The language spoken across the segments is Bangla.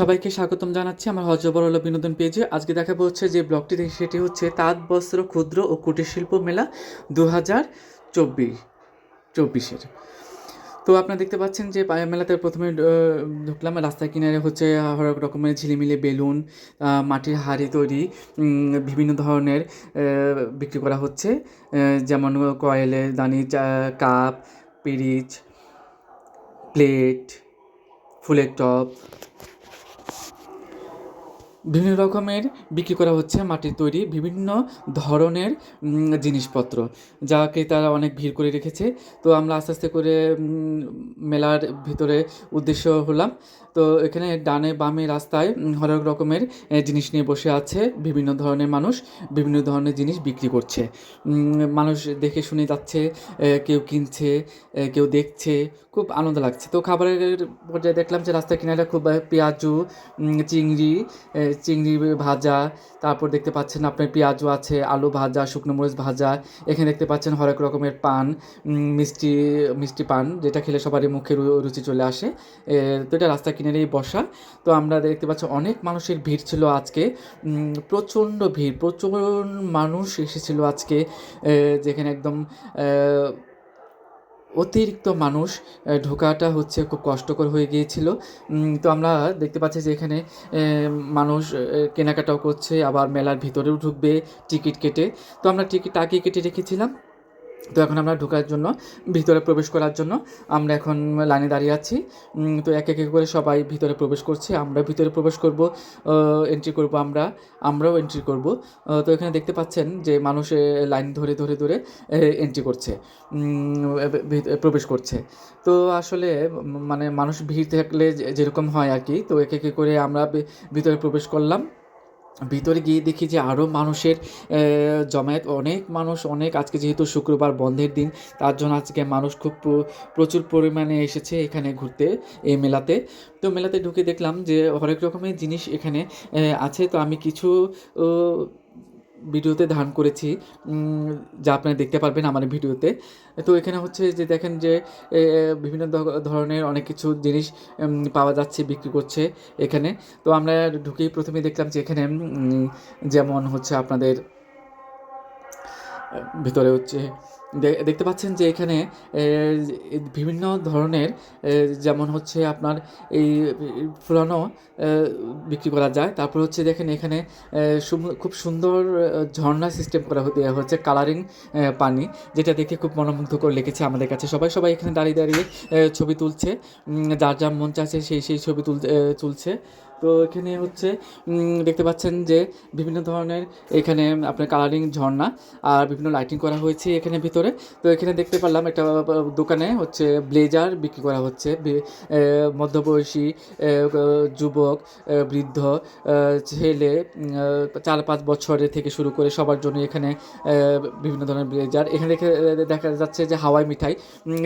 সবাইকে স্বাগতম জানাচ্ছি আমার হজবর হলো বিনোদন পেজে। আজকে দেখাবো হচ্ছে যে ব্লগটি সেটি হচ্ছে তাঁত, বস্ত্র, ক্ষুদ্র ও কুটির শিল্প মেলা দু হাজার চব্বিশ, চব্বিশের। তো আপনারা দেখতে পাচ্ছেন যে পায়া মেলাতে প্রথমে ঢুকলাম, রাস্তার কিনারে হচ্ছে হরেক রকমের ঝিলিমিলি বেলুন মাটির হাড়ি তৈরি বিভিন্ন ধরনের বিক্রি করা হচ্ছে যেমন কয়েলের দানি কাপ, পিরিচ, প্লেট, ফুলের টপ বিভিন্ন রকমের বিক্রি করা হচ্ছে, মাটির তৈরি বিভিন্ন ধরনের জিনিসপত্র, যা ক্রেতারা অনেক ভিড় করে রেখেছে। তো আমরা আস্তে আস্তে করে মেলার ভিতরে উদ্দেশ্য হলাম। তো এখানে ডানে বামে রাস্তায় হরেক রকমের জিনিস নিয়ে বসে আছে বিভিন্ন ধরনের মানুষ, বিভিন্ন ধরনের জিনিস বিক্রি করছে। মানুষ দেখে শুনে যাচ্ছে কেউ কিনছে কেউ দেখছে, খুব আনন্দ লাগছে। তো খাবারের পর্যায়ে দেখলাম যে রাস্তার কিনারে খুব পেঁয়াজু চিংড়ি চিংড়ি ভাজা, তারপর দেখতে পাচ্ছেন আপনার পেঁয়াজও আছে, আলু ভাজা, শুকনো মরিচ ভাজা, এখানে দেখতে পাচ্ছেন হরেক রকমের পান মিষ্টি মিষ্টি পান, যেটা খেলে সবারই মুখে রুচি চলে আসে। তো এটা রাস্তা কিনারেই বসা। তো আমরা দেখতে পাচ্ছি অনেক মানুষের ভিড় ছিল আজকে প্রচণ্ড ভিড়, প্রচুর মানুষ এসেছিল আজকে যেখানে একদম অতিরিক্ত মানুষ ঢোকাটা হচ্ছে খুব কষ্টকর হয়ে গিয়েছিল। তো আমরা দেখতে পাচ্ছি যে এখানে মানুষ কেনাকাটাও করছে, আবার মেলার ভিতরেও ঢুকবে টিকিট কেটে। তো আমরা টিকিট আগে কেটে রেখেছিলাম। তো এখন আমরা ঢোকার জন্য, ভিতরে প্রবেশ করার জন্য আমরা এখন লাইনে দাঁড়িয়ে আছি। তো এক এক করে সবাই ভিতরে প্রবেশ করছে। আমরা ভিতরে প্রবেশ করব এন্ট্রি করব আমরা, আমরাও এন্ট্রি করব। তো এখানে দেখতে পাচ্ছেন যে মানুষ লাইন ধরে ধরে ধরে এন্ট্রি করছে প্রবেশ করছে। তো আসলে মানে মানুষ ভিড় থাকলে যেরকম হয় আর কি, তো এক এক করে আমরা ভিতরে প্রবেশ করলাম। ভিতরে গিয়ে দেখি যে আরও মানুষের জমায়েত, অনেক মানুষ, অনেক আজকে যেহেতু শুক্রবার বন্ধের দিন, তার জন্য আজকে মানুষ খুব প্রচুর পরিমাণে এসেছে এখানে ঘুরতে, এই মেলাতে। তো মেলাতে ঢুকে দেখলাম যে হরেক রকমের জিনিস এখানে আছে। তো আমি কিছু ভিডিওতে ধারণ করেছি যা আপনারা দেখতে পারবেন আমার ভিডিওতে। তো এখানে হচ্ছে যে দেখেন যে বিভিন্ন ধরনের অনেক কিছু জিনিস পাওয়া যাচ্ছে, বিক্রি করছে এখানে। তো আমরা ঢুকেই প্রথমে দেখলাম যে এখানে যেমন হচ্ছে আপনাদের ভিতরে হচ্ছে দেখতে পাচ্ছেন যে এখানে বিভিন্ন ধরনের যেমন হচ্ছে আপনার এই ফুলানো বিক্রি করা যায়। তারপর হচ্ছে দেখেন এখানে খুব সুন্দর ঝর্ণা সিস্টেম করা হতে হচ্ছে কালারিং পানি যেটা দেখে খুব মনোমুগ্ধকর লেগেছে আমাদের কাছে। সবাই সবাই এখানে দাঁড়িয়ে দাঁড়িয়ে ছবি তুলছে। যার যার মন চাচ্ছে সেই সেই ছবি তুলতে এ, তুলছে। তো এখানে হচ্ছে দেখতে পাচ্ছেন যে বিভিন্ন ধরনের এখানে আপনার কালারিং ঝর্ণা আর বিভিন্ন লাইটিং করা হয়েছে এখানে ভিতরে। তো এখানে দেখতে পারলাম একটা দোকানে হচ্ছে ব্লেজার বিক্রি করা হচ্ছে। মধ্যবয়সী যুবক বৃদ্ধ ছেলে চার পাঁচ বছরের থেকে শুরু করে সবার জন্য এখানে বিভিন্ন ধরনের ব্লেজার এখানে দেখে যাচ্ছে যে হাওয়াই মিঠাই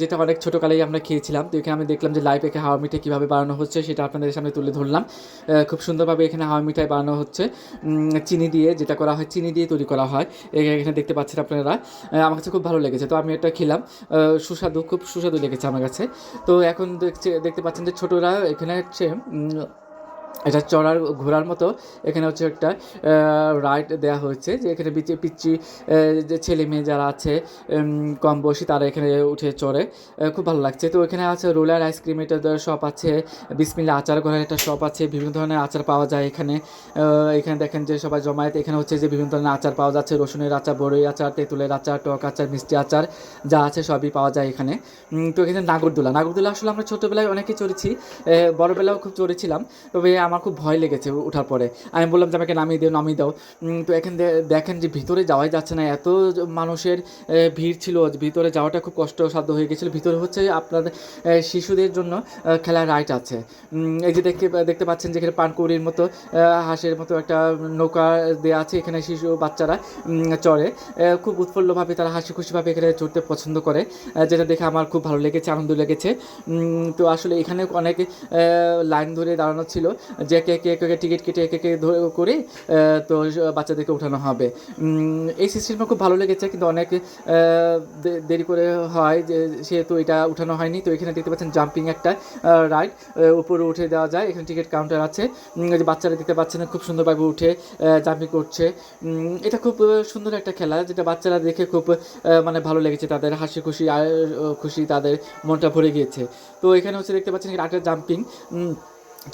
যেটা অনেক ছোটোকালেই আমরা খেয়েছিলাম। তো এখানে আমি দেখলাম যে লাইভ একে হাওয়া মিঠাই কীভাবে বানানো হচ্ছে সেটা আপনাদের সামনে তুলে ধরলাম। খুব সুন্দরভাবে এখানে হাওয়া মিঠাই বানানো হচ্ছে। চিনি দিয়ে যেটা করা হয়, চিনি দিয়ে তৈরি করা হয়। এখানে দেখতে পাচ্ছেন আপনারা। আমার কাছে খুব ভালো লেগেছে। তো আমি এটা খেলাম। সুস্বাদু, খুব সুস্বাদু লেগেছে আমার কাছে। তো এখন দেখছে দেখতে পাচ্ছেন যে ছোটরা এখানে হচ্ছে এটা চড়ার ঘোরার মতো। এখানে হচ্ছে একটা রাইড দেওয়া হয়েছে যে এখানে পিচ্ছি আহ, যে ছেলে মেয়ে যারা আছে কম বয়সী তারা এখানে উঠে চড়ে। খুব ভালো লাগছে। তো এখানে আছে রোলার আইসক্রিম এটা শপ আছে। বিসমিল্লা আচার ঘরের একটা শপ আছে। বিভিন্ন ধরনের আচার পাওয়া যায় এখানে। এখানে দেখেন যে সবাই জমায়েত। এখানে হচ্ছে যে বিভিন্ন ধরনের আচার পাওয়া যাচ্ছে। রসুনের আচার বড়ই আচার তেঁতুলের আচার টক আচার মিষ্টি আচার যা আছে সবই পাওয়া যায় এখানে। তো এখানে নাগরদোলা। নাগরদোলা আসলে আমরা ছোটোবেলায় অনেকে চড়েছি। বড়োবেলাও খুব চড়েছিলাম। তবে আমার খুব ভয় লেগেছে ওঠার পরে। আমি বললাম যে, আমাকে নামিয়ে দিও, নামিয়ে দাও। তো এখান দেখেন যে, ভিতরে যাওয়াই যাচ্ছে না। এত মানুষের ভিড় ছিল ভিতরে যাওয়াটা খুব কষ্টসাধ্য হয়ে গেছিল। ভিতরে হচ্ছে আপনাদের শিশুদের জন্য খেলার রাইট আছে। এই যে দেখতে দেখতে পাচ্ছেন যেখানে পানকৌড়ির মতো হাঁসের মতো একটা নৌকা দেওয়া আছে। এখানে শিশু, বাচ্চারা চড়ে। খুব উৎফুল্লভাবে তারা হাসি খুশিভাবে এখানে চড়তে পছন্দ করে যেটা দেখে আমার খুব ভালো লেগেছে, আনন্দ লেগেছে। তো আসলে এখানে অনেক লাইন ধরে দাঁড়ানো ছিল। যে একে একে একে টিকিট কেটে একে একে করে তো বাচ্চাদেরকে উঠানো হবে। এই সিস্টেমটা খুব ভালো লেগেছে, কিন্তু অনেক দেরি করে হয় যে সেহেতু এটা উঠানো হয়নি। তো এখানে দেখতে পাচ্ছেন জাম্পিং একটা রাইড উপরে উঠে দেওয়া যায়। এখানে টিকিট কাউন্টার আছে। যে বাচ্চারা দেখতে পাচ্ছেন, খুব সুন্দরভাবে উঠে জাম্পিং করছে। এটা খুব সুন্দর একটা খেলা, যেটা বাচ্চারা দেখে খুব মানে ভালো লেগেছে তাদের। হাসি খুশি খুশি তাদের মনটা ভরে গিয়েছে। তো এখানে হচ্ছে দেখতে পাচ্ছেন একটা জাম্পিং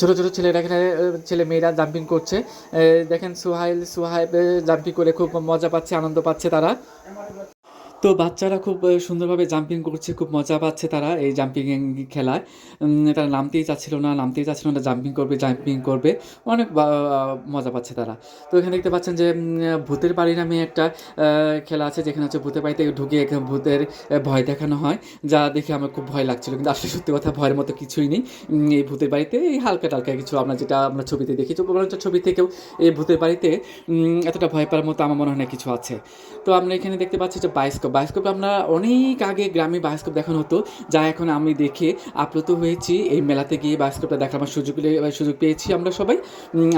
ছোটো ছোটো ছেলেরা এখানে ছেলে মেয়েরা জাম্পিং করছে। দেখেন সোহাইল, সুহাইব জাম্পিং করে খুব মজা পাচ্ছে, আনন্দ পাচ্ছে তারা। তো বাচ্চারা খুব সুন্দরভাবে জাম্পিং করছে, খুব মজা পাচ্ছে তারা এই জাম্পিং খেলায়। তারা নামতেই চাচ্ছিল না, নামতেই চাচ্ছিল না জাম্পিং করবে জাম্পিং করবে। অনেক মজা পাচ্ছে তারা। তো এখানে দেখতে পাচ্ছেন যে ভূতের বাড়ি নামে একটা খেলা আছে, যেখানে হচ্ছে ভূতের বাড়িতে ঢুকে ভূতের ভয় দেখানো হয়, যা দেখে আমার খুব ভয় লাগছিল। কিন্তু আসলে সত্যি কথা, ভয়ের মতো কিছুই নেই। এই ভূতের বাড়িতে এই হালকা টালকা কিছু আমরা যেটা আমরা ছবিতে দেখি তো ছবি থেকেও এই ভূতের বাড়িতে এতটা ভয় পাওয়ার মতো আমার মনে হয় না কিছু আছে। তো আমরা এখানে দেখতে পাচ্ছি যে বায়োস্কোপ বায়োস্কোপ আমরা অনেক আগে গ্রামে বায়োস্কোপ দেখানো হতো, যা এখন আমি দেখে আপ্লুত হয়েছি। এই মেলাতে গিয়ে বায়োস্কোপটা দেখার আমার সুযোগ সুযোগ পেয়েছি আমরা সবাই।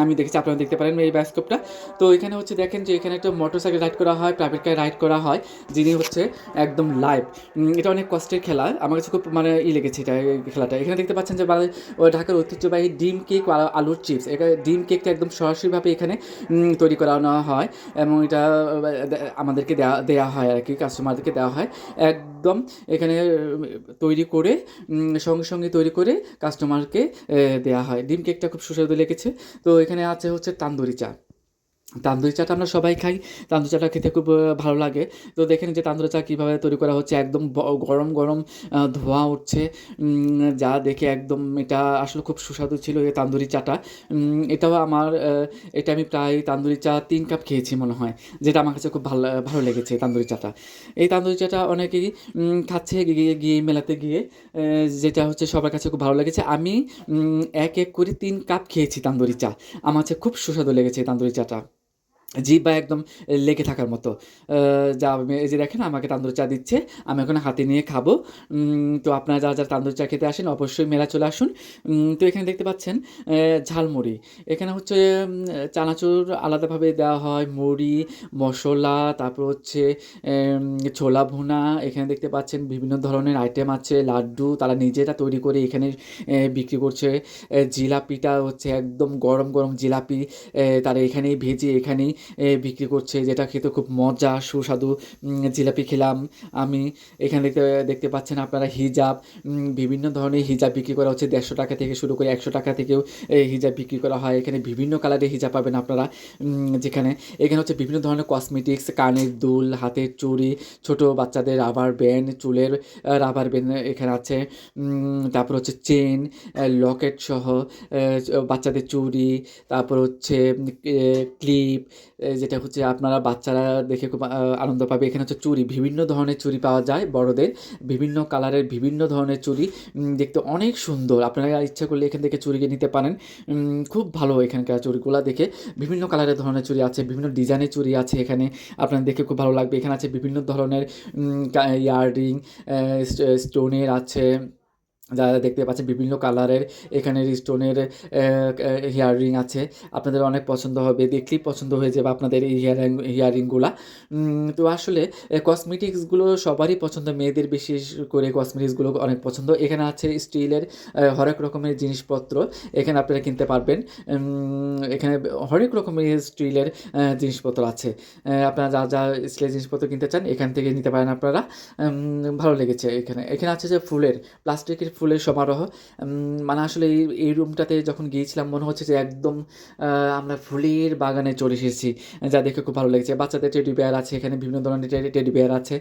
আমি দেখেছি, আপনারা দেখতে পারেন এই বায়োস্কোপটা। তো এখানে হচ্ছে দেখেন যে এখানে একটা মোটর সাইকেল রাইড করা হয়, প্রাইভেট কার রাইড করা হয়, যিনি হচ্ছে একদম লাইভ। এটা অনেক কষ্টের খেলা। আমার কাছে খুব মানে ই লেগেছে এটা খেলাটা। এখানে দেখতে পাচ্ছেন যে ঢাকার ঐতিহ্যবাহী ডিম কেক আলুর চিপস। এটা ডিম কেকটা একদম সরাসরিভাবে এখানে তৈরি করানো হয় এবং এটা আমাদেরকে দেওয়া দেওয়া হয় আর কি কাস্টমারদেরকে দেওয়া হয়। একদম এখানে তৈরি করে সঙ্গে সঙ্গে তৈরি করে কাস্টমারকে দেওয়া হয়। ডিম কেকটা খুব সুস্বাদু লেগেছে। তো এখানে আছে হচ্ছে তান্দুরি চা। তান্দুরি চাটা আমরা সবাই খাই। তান্দুরি চাটা খেতে খুব ভালো লাগে। তো দেখেন যে তান্দুরি চা কীভাবে তৈরি করা হচ্ছে, একদম গরম গরম ধোঁয়া উঠছে। যা দেখে একদম এটা আসলে খুব সুস্বাদু ছিল এই তান্দুরি চাটা। এটাও আমার এটা আমি প্রায় তান্দুরি চা তিন কাপ খেয়েছি মনে হয়, যেটা আমার কাছে খুব ভালো ভালো লেগেছে তান্দুরি চাটা। এই তান্দুরি চাটা অনেকেই খাচ্ছে গিয়ে গিয়ে মেলাতে গিয়ে যেটা হচ্ছে সবার কাছে খুব ভালো লেগেছে। আমি এক এক করে তিন কাপ খেয়েছি তান্দুরি চা। আমার কাছে খুব সুস্বাদু লেগেছে এই তান্দুরি চাটা। জিব্বা একদম লেগে থাকার মতো। যা এই যে দেখেন আমাকে তান্দুর চা দিচ্ছে, আমি এখন হাতে নিয়ে খাব। তো আপনারা যারা যারা তান্দুর চা খেতে আসেন, অবশ্যই মেলা চলে আসুন। তো এখানে দেখতে পাচ্ছেন ঝালমুড়ি। এখানে হচ্ছে চানাচুর আলাদাভাবে দেওয়া হয়, মুড়ি, মশলা, তারপর হচ্ছে ছোলা ভুনা। এখানে দেখতে পাচ্ছেন বিভিন্ন ধরনের আইটেম আছে, লাড্ডু। তারা নিজেরা তৈরি করে এখানে বিক্রি করছে। জিলাপিটা হচ্ছে একদম গরম গরম জিলাপি তারা এখানেই ভেজে এখানেই বিক্রি করছে, যেটা খেতে খুব মজা, সুস্বাদু। জিলাপি খেলাম আমি। এখানে দেখতে দেখতে পাচ্ছেন আপনারা হিজাব। বিভিন্ন ধরনের হিজাব বিক্রি করা হচ্ছে। দেড়শো টাকা থেকে শুরু করে একশো টাকা থেকেও হিজাব বিক্রি করা হয়। এখানে বিভিন্ন কালারের হিজাব পাবেন আপনারা। যেখানে, এখানে হচ্ছে বিভিন্ন ধরনের কসমেটিক্স কানের দুল, হাতের চুড়ি, ছোট বাচ্চাদের রাবার ব্যান্ড চুলের রাবার ব্যান্ড এখানে আছে। তারপর হচ্ছে চেন লকেট সহ বাচ্চাদের চুড়ি, তারপর হচ্ছে ক্লিপ যেটা হচ্ছে আপনারা বাচ্চারা দেখে খুব আনন্দ পাবে। এখানে হচ্ছে চুড়ি বিভিন্ন ধরনের চুড়ি পাওয়া যায় বড়দের। বিভিন্ন কালারের বিভিন্ন ধরনের উম, দেখতে অনেক সুন্দর। আপনারা ইচ্ছা করলে এখান থেকে চুড়ি নিতে পারেন। খুব ভালো এখানকার চুড়িগুলো দেখে। বিভিন্ন কালারের ধরনের চুড়ি আছে বিভিন্ন ডিজাইনের চুড়ি আছে এখানে। আপনার দেখে খুব ভালো লাগবে। এখানে আছে বিভিন্ন ধরনের ইয়াররিং স্টোনের আছে। যারা দেখতে পাচ্ছেন বিভিন্ন কালারের, এখানে স্টোনের হিয়ারিং আছে। আপনাদের অনেক পছন্দ হবে দেখলেই পছন্দ হয়ে যাবে আপনাদের এই হিয়ারিং হিয়ারিংগুলা তো আসলে কসমেটিক্সগুলো সবারই পছন্দ, মেয়েদের বিশেষ করে কসমেটিক্সগুলো অনেক পছন্দ। এখানে আছে স্টিলের হরেক রকমের জিনিসপত্র, এখানে আপনারা কিনতে পারবেন। এখানে হরেক রকমের স্টিলের জিনিসপত্র আছে। আপনারা যা যা স্টিলের জিনিসপত্র কিনতে চান, এখান থেকে নিতে পারেন আপনারা। ভালো লেগেছে এখানে। এখানে আছে যে ফুলের, প্লাস্টিকের ফুলের সমারোহ। মানে আসলে এই এই রুমটাতে যখন গিয়েছিলাম, মনে হচ্ছে যে একদম আমরা ফুলের বাগানে চলে এসেছি, যা দেখে খুব ভালো লেগেছে। বাচ্চাদের টেডি বেয়ার আছে, এখানে বিভিন্ন ধরনের টেডি বেয়ার আছে।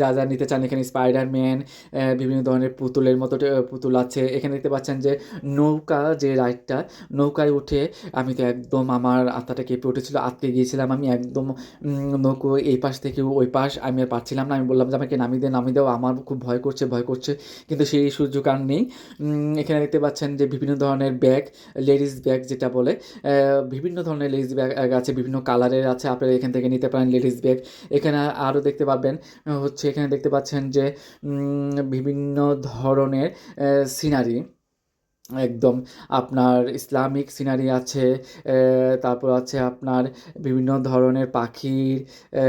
যা যা নিতে চান এখানে স্পাইডারম্যান বিভিন্ন ধরনের পুতুলের মতো পুতুল আছে। এখানে দেখতে পাচ্ছেন যে নৌকা যে রাইডটা, নৌকায় উঠে আমি তো একদম আমার আত্মাটা কেঁপে উঠেছিল, আটকে গিয়েছিলাম আমি একদম নৌকো এই পাশ থেকে ওই পাশ, আমি আর পারছিলাম না। আমি বললাম যে আমাকে নামিয়ে দে, নামিয়ে দাও, আমার খুব ভয় করছে ভয় করছে। কিন্তু সেই সুযোগ আর নেই। এখানে দেখতে পাচ্ছেন যে বিভিন্ন ধরনের ব্যাগ, লেডিস ব্যাগ যেটা বলে বিভিন্ন ধরনের লেডিস ব্যাগ আছে, বিভিন্ন কালারের আছে, আপনারা এখান থেকে নিতে পারেন লেডিস ব্যাগ। এখানে আরও দেখতে পাবেন হচ্ছে এখানে দেখতে পাচ্ছেন যে বিভিন্ন ধরনের সিনারি। একদম আপনার ইসলামিক সিনারি আছে তারপর আছে আপনার বিভিন্ন ধরনের পাখির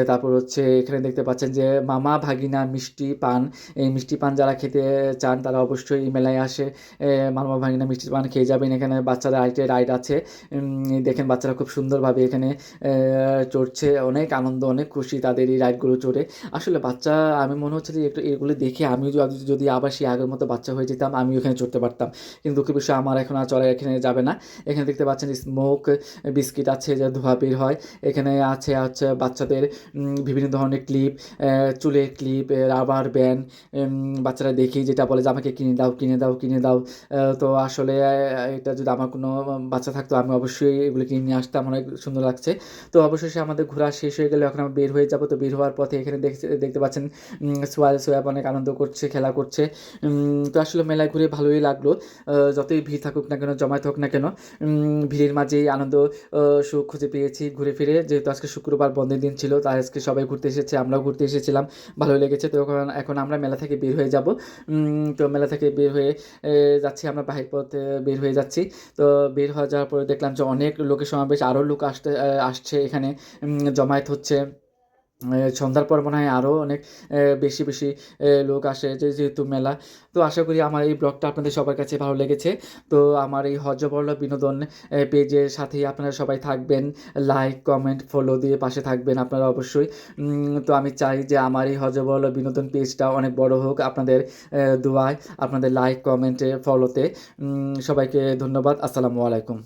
তারপর হচ্ছে এখানে দেখতে পাচ্ছেন যে মামা ভাগিনা মিষ্টি পান, এই মিষ্টি পান যারা খেতে চান তারা অবশ্যই এই মেলায় আসে মামা ভাগিনা মিষ্টি পান খেয়ে যাবেন, এখানে বাচ্চাদের আরেকটা রাইড আছে দেখেন বাচ্চারা খুব সুন্দরভাবে এখানে চড়ছে, অনেক আনন্দ, অনেক খুশি তাদের এই রাইডগুলো চড়ে, আসলে বাচ্চা আমি মনে হচ্ছে যে একটু এগুলো দেখে আমিও যদি যদি আবার সেই আগের মতো বাচ্চা হয়ে যেতাম, আমিও এখানে চড়তে পারতাম, কিন্তু দুঃখের বিষয় আমার এখন আর চড়া এখানে যাবে না। এখানে দেখতে পাচ্ছেন স্মোক, বিস্কিট আছে, যে ধোয়া বের হয়। এখানে আছে হচ্ছে বাচ্চাদের বিভিন্ন ধরনের ক্লিপ চুলের ক্লিপ রাবার ব্যান্ড বাচ্চারা দেখি যেটা বলে যে, আমাকে কিনে দাও কিনে দাও কিনে দাও। তো আসলে এটা যদি আমার কোনো বাচ্চা থাকতো, আমি অবশ্যই এগুলো কিনে নিয়ে আসতাম, অনেক সুন্দর লাগছে। তো অবশেষে আমাদের ঘোরা শেষ হয়ে গেলে এখন আমরা বের হয়ে যাব। তো বের হওয়ার পথে এখানে দেখতে দেখতে পাচ্ছেন সোয়াল সোয়াব অনেক আনন্দ করছে, খেলা করছে। তো আসলে মেলায় ঘুরে ভালোই লাগল। যতই ভিড় থাকুক না কেন, জমায়েত হোক না কেন ভিড়ের মাঝেই আনন্দ সুখ খুঁজে পেয়েছি ঘুরে ফিরে। যেহেতু আজকে শুক্রবার বন্ধের দিন ছিল, তাই আজকে সবাই ঘুরতে এসেছে, আমরাও ঘুরতে এসেছিলাম, ভালোই লেগেছে। তো এখন এখন আমরা মেলা থেকে বের হয়ে যাব। তো মেলা থেকে বের হয়ে যাচ্ছি, আমরা বাহির পথে বের হয়ে যাচ্ছি। তো বের হয়ে যাওয়ার পরে দেখলাম যে অনেক লোকের সমাবেশ, আরও লোক আসতে আসছে এখানে জমায়েত হচ্ছে। সন্ধ্যার পর মনে হয় আরও অনেক বেশি বেশি লোক আসে যে যেহেতু মেলা। তো আশা করি আমার এই ব্লগটা আপনাদের সবার কাছে ভালো লেগেছে। তো আমার এই হজবরল বিনোদন পেজের সাথেই আপনারা সবাই থাকবেন। লাইক কমেন্ট ফলো দিয়ে পাশে থাকবেন আপনারা অবশ্যই। তো আমি চাই যে আমার এই হজবরল বিনোদন পেজটা অনেক বড় হোক আপনাদের দোয়ায়, আপনাদের লাইক কমেন্টে ফলোতে সবাইকে ধন্যবাদ। আসসালামু আলাইকুম।